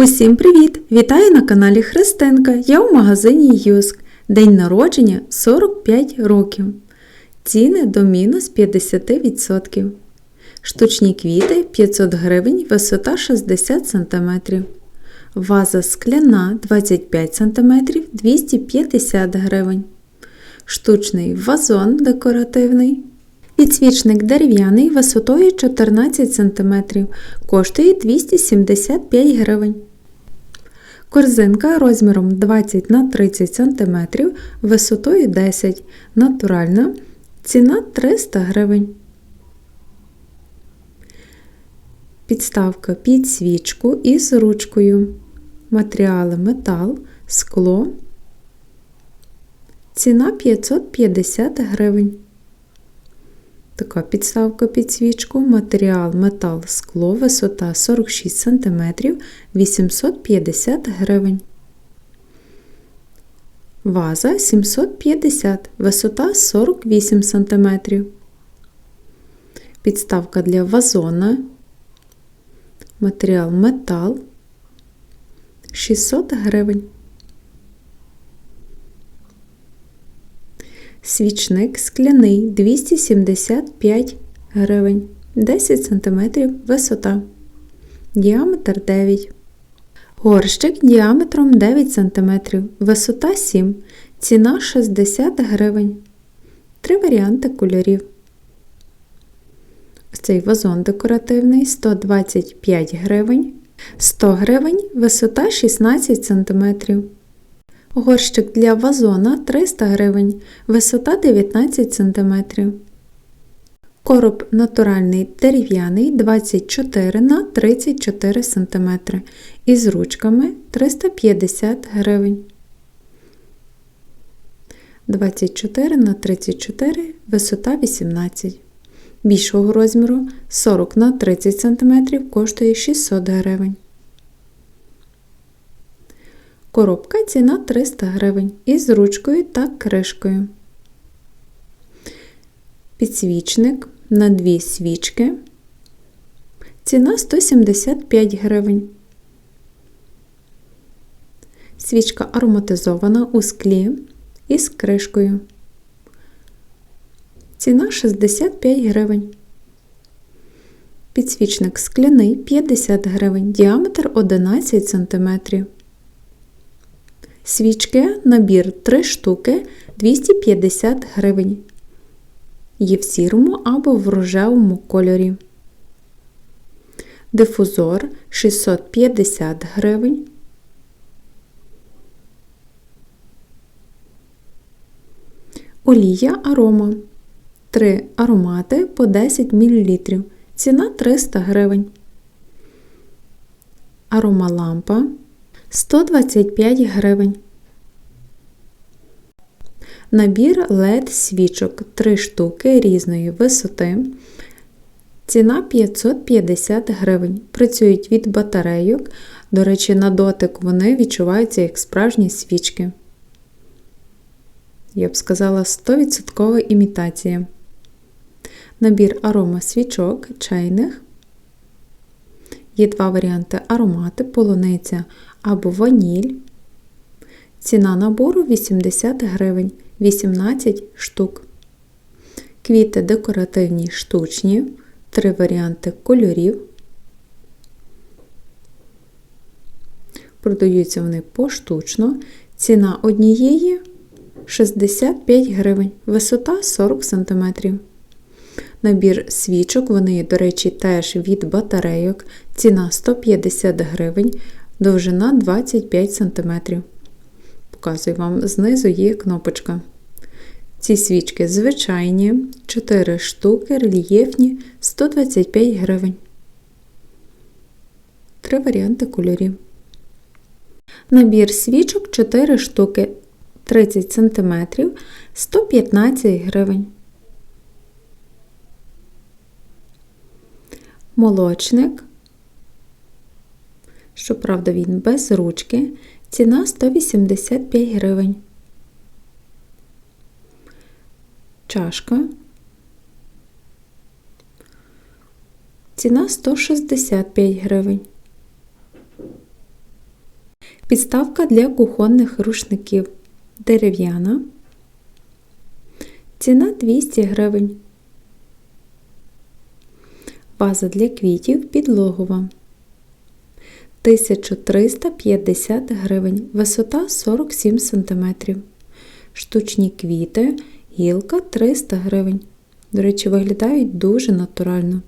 Усім привіт! Вітаю на каналі Христинка. Я у магазині Юск. День народження 45 років. Ціни до мінус 50%. Штучні квіти 500 гривень, висота 60 см. Ваза скляна 25 см 250 гривень. Штучний вазон декоративний. Підсвічник дерев'яний висотою 14 см, коштує 275 гривень. Корзинка розміром 20 на 30 см, висотою 10 натуральна, ціна 300 гривень. Підставка під свічку із ручкою. Матеріали метал, скло. Ціна 550 гривень. Така підставка під свічку, матеріал метал скло, висота 46 см 850 гривень. Ваза 750 висота 48 см. Підставка для вазона. Матеріал метал 600 гривень. Свічник скляний 275 гривень, 10 см висота. Діаметр 9 Горщик діаметром 9 см, висота 7 Ціна 60 гривень. Три варіанти кольорів. Цей вазон декоративний 125 гривень, 100 гривень, висота 16 см. Горщик для вазона 300 гривень, висота 19 см. Короб натуральний дерев'яний 24 на 34 см. Із ручками 350 гривень. 24 на 34 висота 18 Більшого розміру 40 на 30 см коштує 600 гривень. Коробка ціна 300 гривень із ручкою та кришкою. Підсвічник на дві свічки. Ціна 175 гривень. Свічка ароматизована у склі із кришкою. Ціна 65 гривень. Підсвічник скляний 50 гривень, діаметр 11 см. Свічки набір 3 штуки 250 гривень. Є в сірому або в рожевому кольорі. Дифузор 650 гривень. Олія арома. 3 аромати по 10 мл. Ціна 300 гривень. Аромалампа 125 гривень. Набір LED свічок 3 штуки різної висоти. Ціна 550 гривень. Працюють від батарейок. До речі, на дотик вони відчуваються як справжні свічки. Я б сказала, 100% імітація. Набір арома свічок чайних. Є два варіанти аромати, полуниця або ваніль. Ціна набору 80 гривень, 18 штук. Квіти декоративні штучні, три варіанти кольорів. Продаються вони поштучно. Ціна однієї 65 гривень, висота 40 см. Набір свічок, вони, до речі, теж від батарейок. Ціна 150 гривень, довжина 25 см. Показую вам, знизу є кнопочка. Ці свічки звичайні, 4 штуки, рельєфні, 125 гривень. Три варіанти кольорів. Набір свічок 4 штуки 30 см 115 гривень. Молочник. Щоправда, він без ручки. Ціна 185 гривень. Чашка. Ціна 165 гривень. Підставка для кухонних рушників дерев'яна. Ціна 200 гривень. Ваза для квітів підлогова. 1350 гривень. Висота 47 см. Штучні квіти, гілка 300 гривень. До речі, виглядають дуже натурально.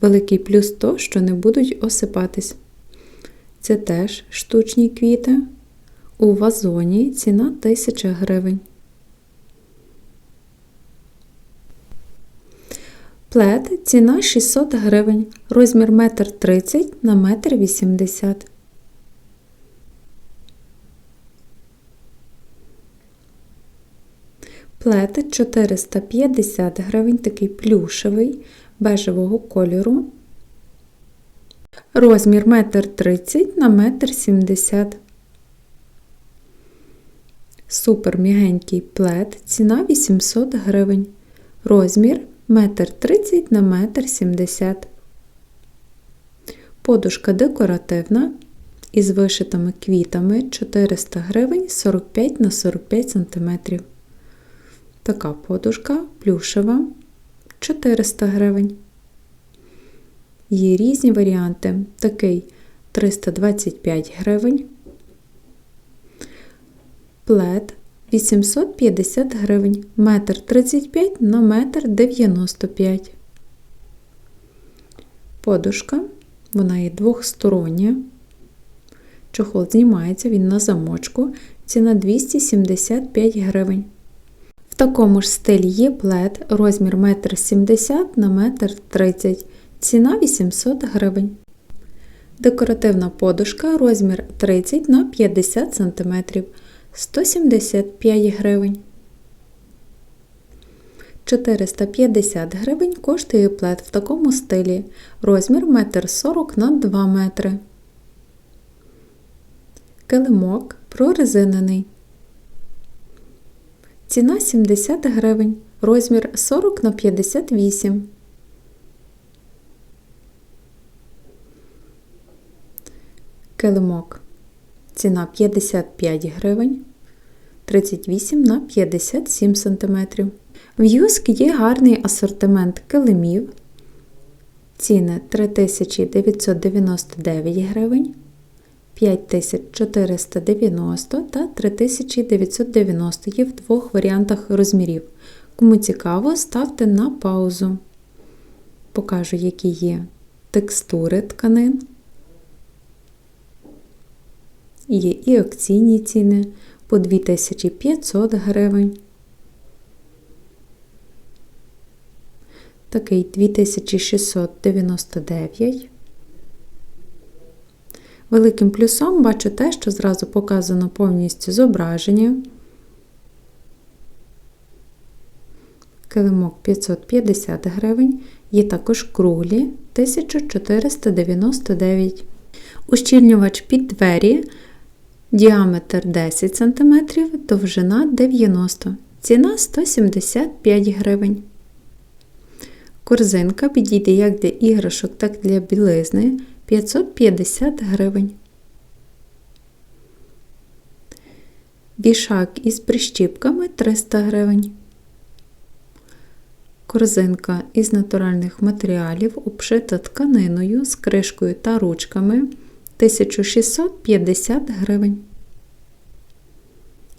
Великий плюс то, що не будуть осипатись. Це теж штучні квіти. У вазоні ціна 1000 гривень. Плед ціна 600 гривень. Розмір 1,30 м на 1,80 м. Плед 450 гривень, такий плюшевий, бежевого кольору. Розмір 1,30 м на 1,70 м. Супер м'ягенький плед, ціна 800 гривень. Розмір 1,30 на 1,70 м. Подушка декоративна із вишитими квітами 400 гривень 45 на 45 см. Така подушка плюшева 400 гривень. Є різні варіанти. Такий 325 гривень. Плед 850 гривень, метр 35 на метр 95. Подушка, вона є двохстороння. Чохол знімається, він на замочку. Ціна 275 гривень. В такому ж стилі є плед, розмір 1,70 м на 1,30 м. Ціна 800 гривень. Декоративна подушка розмір 30 на 50 см 175 гривень. 450 гривень коштує плед в такому стилі. Розмір 1,40 на 2 метри. Килимок прорезинений. Ціна 70 гривень. Розмір 40 на 58 Килимок. Ціна 55 гривень. 38 на 57 см. В Юск є гарний асортимент килимів. Ціни 3999 гривень, 5490 та 3990 є в двох варіантах розмірів. Кому цікаво, ставте на паузу. Покажу, які є текстури тканин. Є і акційні ціни по 2500 гривень. Такий 2699. Великим плюсом бачу те, що зразу показано повністю зображення. Килимок 550 гривень, є також круглі 1499. Ущільнювач під двері Діаметр 10 см, довжина 90 ціна 175 гривень. Корзинка підійде як для іграшок, так і для білизни 550 гривень. Вішак із прищіпками 300 гривень. Корзинка із натуральних матеріалів обшита тканиною з кришкою та ручками 1650 гривень.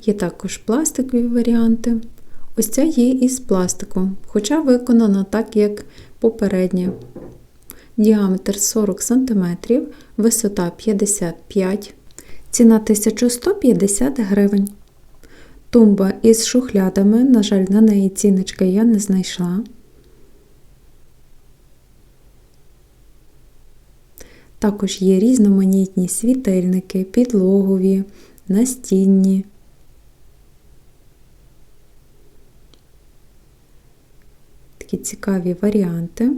Є також пластикові варіанти. Ось ця є із пластику, хоча виконана так, як попередня. Діаметр 40 см, висота 55 ціна 1150 гривень. Тумба із шухлядами, на жаль, на неї ціночки я не знайшла. Також є різноманітні світильники, підлогові, настінні. Такі цікаві варіанти.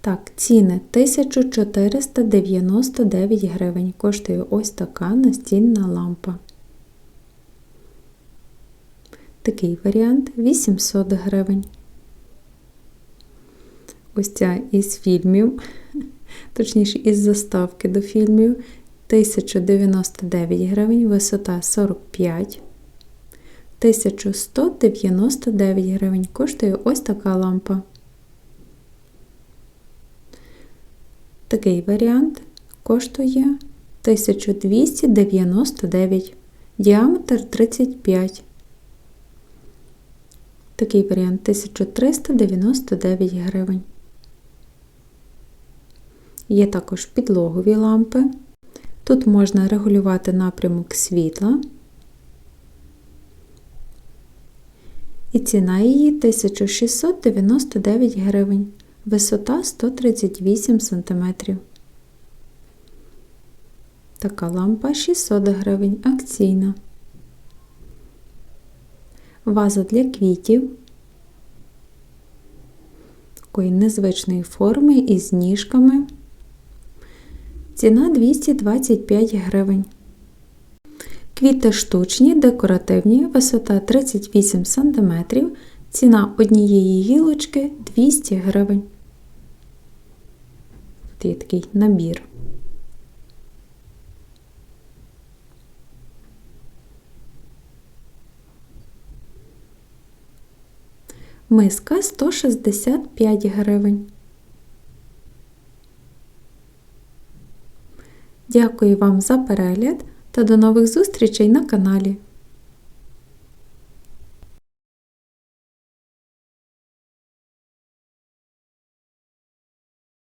Так, ціни 1499 гривень. Коштує ось така настільна лампа. Такий варіант 800 гривень ось ця із фільмів. точніше із заставки до фільмів 1099 гривень, висота 45. 1199 гривень коштує ось така лампа. Такий варіант коштує 1299, діаметр 35. Такий варіант 1399 гривень. Є також підлогові лампи. Тут можна регулювати напрямок світла. І ціна її 1699 гривень, висота 138 см. Така лампа 600 гривень, акційна. Ваза для квітів. Такої незвичної форми із ніжками. Ціна 225 гривень. Квіти штучні, декоративні, висота 38 см, ціна однієї гілочки 200 гривень. Є такий набір. Миска 165 гривень. Дякую вам за перегляд та до нових зустрічей на каналі.